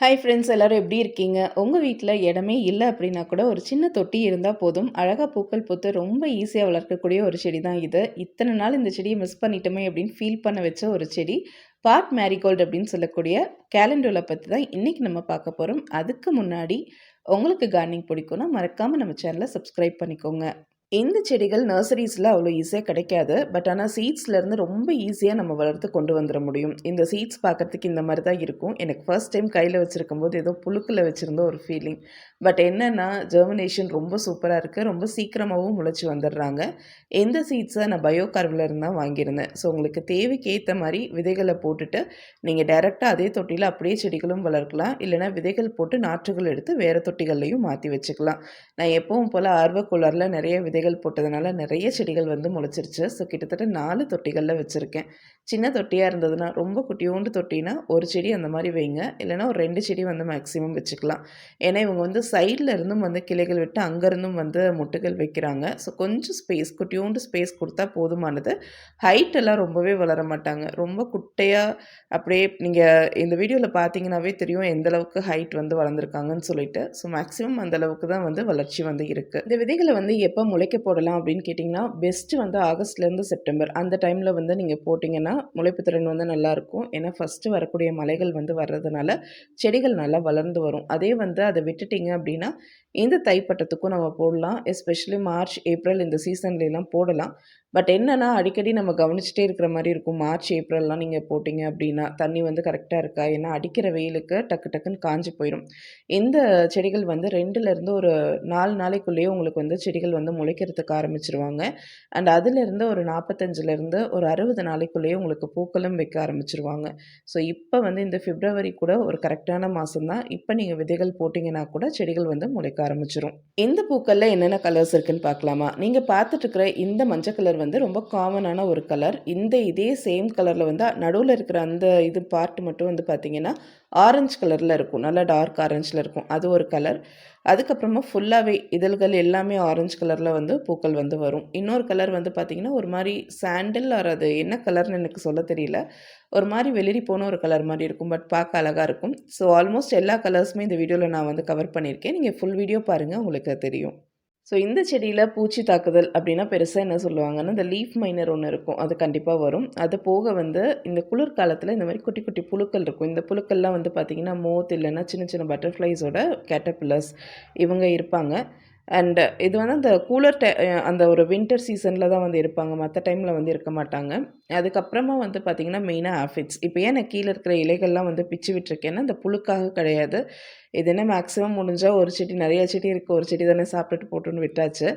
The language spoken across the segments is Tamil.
ஹாய் ஃப்ரெண்ட்ஸ் எல்லாரும் எப்படி இருக்கீங்க? உங்கள் வீட்டில் இடமே இல்லை அப்படின்னா கூட ஒரு சின்ன தொட்டி இருந்தால் போதும். அழகாக பூக்கள் பூத்து ரொம்ப ஈஸியாக வளர்க்கக்கூடிய ஒரு செடி தான் இது. இத்தனை நாள் இந்த செடியை மிஸ் பண்ணிட்டோமே அப்படின்னு ஃபீல் பண்ண வச்ச ஒரு செடி. பாட் மேரிகோல்டு அப்படின்னு சொல்லக்கூடிய கேலண்டோல பற்றி தான் இன்றைக்கி நம்ம பார்க்க போகிறோம் அதுக்கு முன்னாடி உங்களுக்கு கார்டனிங் பிடிக்கும்னா மறக்காமல் நம்ம சேனலை சப்ஸ்கிரைப் பண்ணிக்கோங்க. இந்த செடிகள் நர்சரிஸில் அவ்வளோ ஈஸியாக கிடைக்காது. பட் ஆனால் சீட்ஸ்லேருந்து ரொம்ப ஈஸியாக நம்ம வளர்த்து கொண்டு வந்துட முடியும். இந்த சீட்ஸ் பார்க்கறதுக்கு இந்த மாதிரி தான் இருக்கும். எனக்கு ஃபர்ஸ்ட் டைம் கையில் வச்சுருக்கும் போது ஏதோ புழுக்கில் வச்சுருந்த ஒரு ஃபீலிங். பட் என்னென்னா ஜெர்மினேஷன் ரொம்ப சூப்பராக இருக்குது ரொம்ப சீக்கிரமாகவும் முளைச்சி வந்துடுறாங்க. எந்த சீட்ஸை நான் பயோ கர்வ்ல இருந்து தான் வாங்கியிருந்தேன். ஸோ உங்களுக்கு தேவைக்கு மாதிரி விதைகளை போட்டுட்டு, நீங்கள் டைரெக்டாக அதே தொட்டியில் அப்படியே செடிகளும் வளர்க்கலாம். இல்லைனா விதைகள் போட்டு நாற்றுகள் எடுத்து வேறு தொட்டிகள்லையும் மாற்றி வச்சுக்கலாம். நான் எப்பவும் போல் ஆர்வக்குள்ளரில் நிறைய விதை விதைகள் போட்டதுனால நிறைய செடிகள் வந்து முளைச்சிருச்சு. ஸோ கிட்டத்தட்ட நாலு தொட்டிகளில் வச்சுருக்கேன் சின்ன தொட்டியாக இருந்ததுன்னா, ரொம்ப குட்டியோண்டு தொட்டினா, ஒரு செடி அந்த மாதிரி வைங்க. இல்லைனா ஒரு ரெண்டு செடி வந்து மேக்ஸிமம் வச்சுக்கலாம். ஏன்னா இவங்க வந்து சைடில் இருந்தும் வந்து கிளைகள் விட்டு, அங்கேருந்தும் வந்து முட்டுகள் வைக்கிறாங்க. ஸோ கொஞ்சம் ஸ்பேஸ் குட்டியோண்டு ஸ்பேஸ் கொடுத்தா போதுமானது. ஹைட் எல்லாம் ரொம்பவே வளர மாட்டாங்க. ரொம்ப குட்டையாக அப்படியே நீங்கள் இந்த வீடியோவில் பார்த்தீங்கன்னாவே தெரியும் எந்தளவுக்கு ஹைட் வந்து வளர்ந்துருக்காங்கன்னு சொல்லிட்டு. ஸோ மேக்ஸிமம் அந்த அளவுக்கு தான் வந்து வளர்ச்சி வந்து இருக்குது இந்த விதைகளை வந்து எப்போ முளை முளைக்க போடலாம் அப்படின்னு கேட்டிங்கன்னா, பெஸ்ட்டு வந்து ஆகஸ்ட்லேருந்து செப்டம்பர் அந்த டைமில் வந்து நீங்கள் போட்டிங்கன்னா, முளைப்பு திறன் வந்து நல்லாயிருக்கும். ஏன்னா ஃபர்ஸ்ட்டு வரக்கூடிய மலைகள் வந்து வர்றதுனால, செடிகள் நல்லா வளர்ந்து வரும். அதே வந்து அதை விட்டுட்டிங்க அப்படின்னா, இந்த தைப்பட்டத்துக்கும் நம்ம போடலாம். எஸ்பெஷலி மார்ச், ஏப்ரல் இந்த சீசன்லலாம் போடலாம். பட் என்னன்னா, அடிக்கடி நம்ம கவனிச்சுட்டே இருக்கிற மாதிரி இருக்கும். மார்ச், ஏப்ரல்லாம் நீங்கள் போட்டிங்க அப்படின்னா, தண்ணி வந்து கரெக்டாக இருக்கா? ஏன்னா அடிக்கிற வெயிலுக்கு டக்கு டக்குன்னு காஞ்சு போயிடும் இந்த செடிகள் வந்து ரெண்டுலேருந்து ஒரு நாலு நாளைக்குள்ளேயே உங்களுக்கு வந்து செடிகள் வந்து முளைக்கிறதுக்கு ஆரம்பிச்சிருவாங்க அண்ட் அதுலேருந்து ஒரு 45லேருந்து ஒரு 60 நாளைக்குள்ளேயே உங்களுக்கு பூக்களும் வைக்க ஆரம்பிச்சிருவாங்க ஸோ இப்போ வந்து இந்த பிப்ரவரி கூட ஒரு கரெக்டான மாதம் தான். இப்போ நீங்கள் விதைகள் போட்டிங்கன்னா கூட செடிகள் வந்து முளைக்க ஆரம்பிச்சிரும் இந்த பூக்களில் என்னென்ன கலர்ஸ் இருக்குன்னு பார்க்கலாமா? நீங்கள் பார்த்துட்டு இருக்கிற இந்த மஞ்சள் கலர் வந்து ரொம்ப காமனான ஒரு கலர். இந்த இதே சேம் கலரில் வந்து நடுவில் இருக்கிற அந்த இது பார்ட் மட்டும் வந்து பார்த்தீங்கன்னா, ஆரஞ்சு கலரில் இருக்கும். நல்லா டார்க் ஆரஞ்சில் இருக்கும். அது ஒரு கலர். அதுக்கப்புறமா ஃபுல்லாகவே இதழ்கள் எல்லாமே ஆரஞ்சு கலரில் வந்து பூக்கள் வந்து வரும். இன்னொரு கலர் வந்து பார்த்திங்கன்னா ஒரு மாதிரி சாண்டில் ஆர் அது என்ன கலர்னு எனக்கு சொல்ல தெரியல. ஒரு மாதிரி வெளிரி போன ஒரு கலர் மாதிரி இருக்கும். பட் பார்க்க அழகாக இருக்கும். ஸோ ஆல்மோஸ்ட் எல்லா கலர்ஸுமே இந்த வீடியோவில் நான் வந்து கவர் பண்ணியிருக்கேன். நீங்கள் ஃபுல் வீடியோ பாருங்கள் உங்களுக்கு தெரியும். ஸோ இந்த செடியில் பூச்சி தாக்குதல் அப்படின்னா பெருசாக என்ன சொல்லுவாங்கன்னா, இந்த லீஃப் மைனர் ஒன்று இருக்கும். அது கண்டிப்பாக வரும். அது போக வந்து இந்த குளிர்காலத்தில் இந்த மாதிரி குட்டி குட்டி புழுக்கள் இருக்கும். இந்த புழுக்கள்லாம் வந்து பார்த்திங்கன்னா மோத் இல்லைன்னா சின்ன சின்ன பட்டர்ஃப்ளைஸோட கேட்டர்பில்லர்ஸ் இவங்க இருப்பாங்க. அண்ட் இது வந்து அந்த கூலர் டை அந்த ஒரு வின்டர் சீசனில் தான் வந்து இருப்பாங்க. மற்ற டைமில் வந்து இருக்க மாட்டாங்க. அதுக்கப்புறமா வந்து பார்த்திங்கன்னா மெயினாக ஆஃபிட்ஸ். இப்போ ஏன் நான் கீழே இருக்கிற இலைகள்லாம் வந்து பிச்சு விட்டுருக்கேன்னா, அந்த புழுக்காக கிடையாது. இது என்ன மேக்ஸிமம் முடிஞ்சால் ஒரு செடி நிறைய செடி இருக்குது ஒரு செடி தானே சாப்பிட்டுட்டு போட்டுன்னு விட்டாச்சு.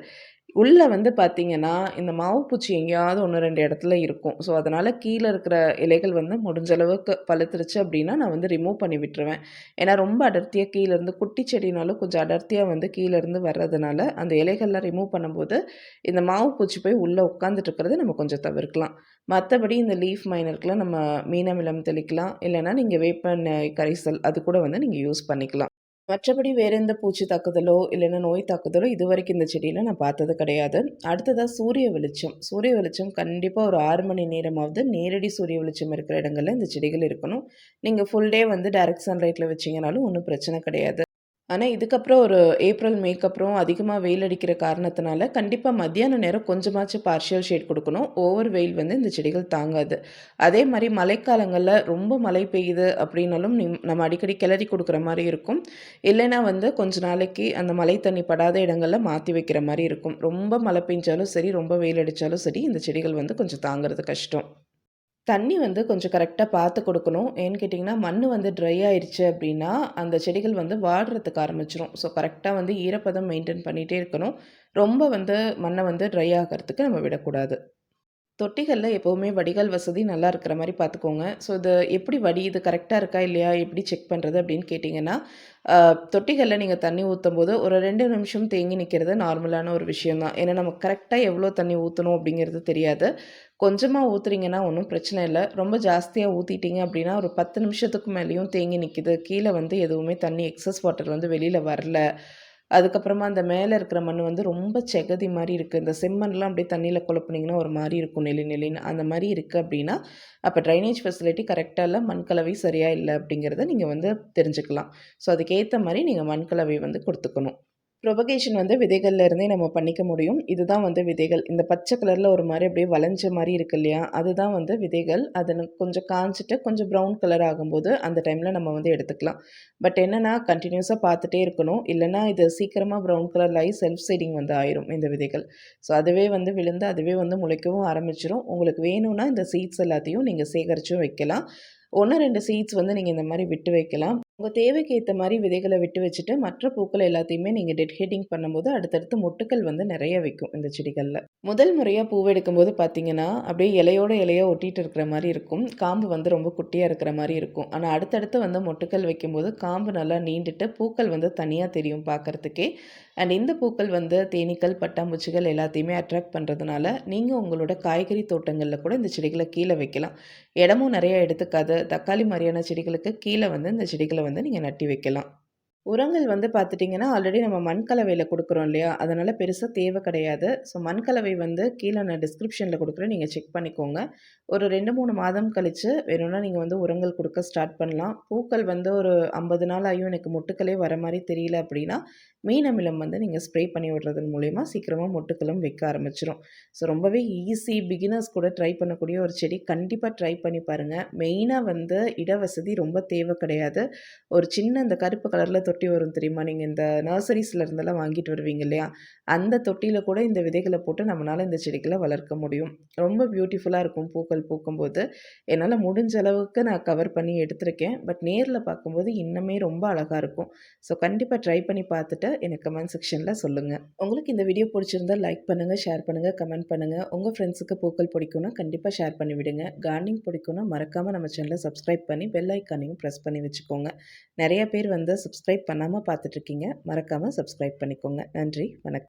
உள்ளே வந்து பார்த்தீங்கன்னா, இந்த மாவு பூச்சி எங்கேயாவது 1, 2 இடத்துல இருக்கும். ஸோ அதனால் கீழே இருக்கிற இலைகள் வந்து முடிஞ்ச அளவுக்கு பழுத்துருச்சு அப்படின்னா, நான் வந்து ரிமூவ் பண்ணி விட்டுருவேன். ஏன்னா ரொம்ப அடர்த்தியாக கீழேருந்து குட்டி செடினாலும் கொஞ்சம் அடர்த்தியாக வந்து கீழேருந்து வர்றதுனால, அந்த இலைகள்லாம் ரிமூவ் பண்ணும்போது, இந்த மாவு பூச்சி போய் உள்ளே உட்காந்துட்டு இருக்கிறத நம்ம கொஞ்சம் தவிர்க்கலாம். மற்றபடி இந்த லீஃப் மைனருக்குலாம் நம்ம மீனமிலம் தெளிக்கலாம். இல்லன்னா நீங்கள் வேப்பெண்ணெய் கரைசல் அது கூட வந்து நீங்கள் யூஸ் பண்ணிக்கலாம். மற்றபடி வேற எந்த பூச்சி தாக்குதலோ, இல்லைன்னா நோய் தாக்குதலோ இதுவரைக்கும் இந்த செடியில் நான் பார்த்தது கிடையாது. அடுத்ததாக சூரிய வெளிச்சம். சூரிய வெளிச்சம் கண்டிப்பாக ஒரு ஆறு மணி நேரமாவது நேரடி சூரிய வெளிச்சம் இருக்கிற இடங்களில் இந்த செடிகள் இருக்கணும். நீங்கள் ஃபுல் டே வந்து டைரக்ட் சன்லைட்டில் வச்சீங்கனாலும் ஒன்றும் பிரச்சனை கிடையாது. ஆனால் இதுக்கப்புறம் ஒரு ஏப்ரல், மேக்கு அப்புறம் வெயில் அடிக்கிற காரணத்தினால, கண்டிப்பாக மத்தியான நேரம் கொஞ்சமாச்சும் பார்ஷியல் ஷேட் கொடுக்கணும் ஓவர் வெயில் வந்து இந்த செடிகள் தாங்காது. அதே மாதிரி மழைக்காலங்களில் ரொம்ப மழை பெய்யுது அப்படின்னாலும், நம்ம அடிக்கடி கிளறி கொடுக்குற மாதிரி இருக்கும். இல்லைன்னா வந்து கொஞ்ச நாளைக்கு அந்த மழை தண்ணி படாத இடங்களில் மாற்றி வைக்கிற மாதிரி இருக்கும். ரொம்ப மழை பெஞ்சாலும் சரி, ரொம்ப வெயில் அடித்தாலும் சரி, இந்த செடிகள் வந்து கொஞ்சம் தாங்குறது கஷ்டம். தண்ணி வந்து கொஞ்சம் கரெக்டாக பார்த்து கொடுக்கணும் ஏன்னு கேட்டிங்கன்னா, மண் வந்து ட்ரை ஆயிடுச்சு அப்படின்னா, அந்த செடிகள் வந்து வாடுறதுக்கு ஆரம்பிச்சிரும் ஸோ கரெக்டாக வந்து ஈரப்பதம் மெயின்டைன் பண்ணிகிட்டே இருக்கணும். ரொம்ப வந்து மண்ணை வந்து ட்ரை ஆகிறதுக்கு நம்ம விடக்கூடாது. தொட்டிகளில் எப்போவுமே வடிகால் வசதி நல்லா இருக்கிற மாதிரி பார்த்துக்கோங்க. ஸோ இது எப்படி வடி இது கரெக்டாக இருக்கா இல்லையா? எப்படி செக் பண்ணுறது அப்படின்னு கேட்டிங்கன்னா, தொட்டிகளில் நீங்கள் தண்ணி ஊற்றும் போது ஒரு ரெண்டு நிமிஷம் தேங்கி நிற்கிறது நார்மலான ஒரு விஷயம் தான். ஏன்னா நமக்கு கரெக்டாக எவ்வளோ தண்ணி ஊற்றணும் அப்படிங்கிறது தெரியாது. கொஞ்சமாக ஊற்றுறீங்கன்னா ஒன்றும் பிரச்சனை இல்லை ரொம்ப ஜாஸ்தியாக ஊற்றிட்டீங்க அப்படின்னா, ஒரு 10 நிமிஷத்துக்கு மேலேயும் தேங்கி நிற்கிது கீழே வந்து எதுவுமே தண்ணி எக்ஸஸ் வாட்டர் வந்து வெளியில் வரல. அதுக்கப்புறமா அந்த மேலே இருக்கிற மண் வந்து ரொம்ப செகதி மாதிரி இருக்குது இந்த செம்மண்லாம் அப்படியே தண்ணியில் குழப்பினீங்கன்னா ஒரு மாதிரி இருக்கும் நெளி நெளின்னு. அந்த மாதிரி இருக்குது அப்படின்னா அப்போ ட்ரைனேஜ் ஃபெசிலிட்டி கரெக்டாக இல்லை மண் கலவை சரியாக இல்லை அப்படிங்கிறத நீங்கள் வந்து தெரிஞ்சுக்கலாம். ஸோ அதுக்கேற்ற மாதிரி நீங்கள் மண் கலவை வந்து கொடுத்துக்கணும். ப்ரொபகேஷன் வந்து விதைகள்ல இருந்தே நம்ம பண்ணிக்க முடியும். இதுதான் வந்து விதைகள். இந்த பச்சை கலரில் ஒரு மாதிரி அப்படியே வளைஞ்ச மாதிரி இருக்கு இல்லையா? அதுதான் வந்து விதைகள். அது கொஞ்சம் காஞ்சிட்டு கொஞ்சம் ப்ரௌன் கலர் ஆகும்போது அந்த டைமில் நம்ம வந்து எடுத்துக்கலாம். பட் என்னென்னா கண்டினியூஸாக பார்த்துட்டே இருக்கணும். இல்லைனா இது சீக்கிரமாக ப்ரௌன் கலரில் ஆகி செல்ஃப் சைடிங் வந்து ஆயிரும் இந்த விதைகள். ஸோ அதுவே வந்து விழுந்து அதுவே வந்து முளைக்கவும் ஆரம்பிச்சிடும் உங்களுக்கு வேணும்னா இந்த சீட்ஸ் எல்லாத்தையும் நீங்கள் சேகரிச்சும் வைக்கலாம். ஒன்று ரெண்டு சீட்ஸ் வந்து நீங்கள் இந்த மாதிரி விட்டு வைக்கலாம். உங்கள் தேவைக்கு ஏற்ற மாதிரி விதைகளை விட்டு வச்சுட்டு மற்ற பூக்கள் எல்லாத்தையுமே நீங்கள் டெட்ஹெட்டிங் பண்ணும்போது அடுத்தடுத்து மொட்டுக்கள் வந்து நிறைய வைக்கும் இந்த செடிகளில். முதல் முறையாக பூவை எடுக்கும்போது பார்த்தீங்கன்னா அப்படியே இலையோட இலையாக ஒட்டிகிட்டு இருக்கிற மாதிரி இருக்கும். காம்பு வந்து ரொம்ப குட்டியாக இருக்கிற மாதிரி இருக்கும். ஆனால் அடுத்தடுத்து வந்து மொட்டுக்கள் வைக்கும்போது காம்பு நல்லா நீண்டுட்டு பூக்கள் வந்து தனியாக தெரியும் பார்க்குறதுக்கே அண்ட் இந்த பூக்கள் வந்து தேனீக்கள் பட்டாம்பூச்சிகள் எல்லாத்தையுமே அட்ராக்ட் பண்ணுறதுனால நீங்கள் உங்களோட காய்கறி தோட்டங்களில் கூட இந்த செடிகளை கீழே வைக்கலாம். இடமும் நிறையா எடுத்துக்காது தக்காளி மாதிரியான செடிகளுக்கு கீழே வந்து இந்த செடிகளை வந்து நீங்கள் நட்டி வைக்கலாம். உரங்கள் வந்து பார்த்துட்டிங்கன்னா ஆல்ரெடி நம்ம மண் கலவையில் கொடுக்குறோம் இல்லையா? அதனால் பெருசாக தேவை கிடையாது. ஸோ மண் கலவை வந்து கீழே நான் டிஸ்கிரிப்ஷனில் கொடுக்குறேன். நீங்கள் செக் பண்ணிக்கோங்க. ஒரு ரெண்டு மூணு மாதம் கழித்து வேணும்னா நீங்கள் வந்து உரங்கள் கொடுக்க ஸ்டார்ட் பண்ணலாம். பூக்கள் வந்து ஒரு ஐம்பது நாள் ஆகியும் எனக்கு மொட்டுக்களே வர மாதிரி தெரியல அப்படின்னா மீன் அமிலம் வந்து நீங்கள் ஸ்ப்ரே பண்ணி விடுறதன் மூலயமா சீக்கிரமாக மொட்டுக்களும் வைக்க ஆரம்பிச்சிடும் ஸோ ரொம்பவே ஈஸி பிகினர்ஸ் கூட ட்ரை பண்ணக்கூடிய ஒரு செடி கண்டிப்பாக ட்ரை பண்ணி பாருங்கள் மெயினாக வந்து இட வசதி ரொம்ப தேவை கிடையாது. ஒரு சின்ன இந்த கருப்பு கலரில் தொட்டி வரும் தெரியுமா? நீங்கள் இந்த நர்சரிஸில் இருந்தெல்லாம் வாங்கிட்டு வருவீங்க இல்லையா? அந்த தொட்டியில் கூட இந்த விதைகளை போட்டு நம்மளால் இந்த செடிகளை வளர்க்க முடியும். ரொம்ப பியூட்டிஃபுல்லாக இருக்கும் பூக்கள் பூக்கும்போது. என்னால் முடிஞ்ச அளவுக்கு நான் கவர் பண்ணி எடுத்திருக்கேன். பட் நேரில் பார்க்கும்போது இன்னுமே ரொம்ப அழகாக இருக்கும். ஸோ கண்டிப்பாக ட்ரை பண்ணி பார்த்துட்டு எனக்கு கமெண்ட் செக்ஷனில் சொல்லுங்கள் உங்களுக்கு இந்த வீடியோ பிடிச்சிருந்தால் லைக் பண்ணுங்கள் ஷேர் பண்ணுங்கள் கமெண்ட் பண்ணுங்கள் உங்கள் ஃப்ரெண்ட்ஸுக்கு பூக்கள் பிடிக்கும்னா கண்டிப்பாக ஷேர் பண்ணி விடுங்க. கார்டனிங் பிடிக்கும்னா மறக்காமல் நம்ம சேனலை சப்ஸ்கிரைப் பண்ணி பெல் ஐக்கானையும் ப்ரெஸ் பண்ணி வச்சுக்கோங்க. நிறைய பேர் வந்து சப்ஸ்கிரைப் பண்ணாமல் பார்த்துட்ருக்கீங்க மறக்காமல் சப்ஸ்கிரைப் பண்ணிக்கோங்க. நன்றி. வணக்கம்.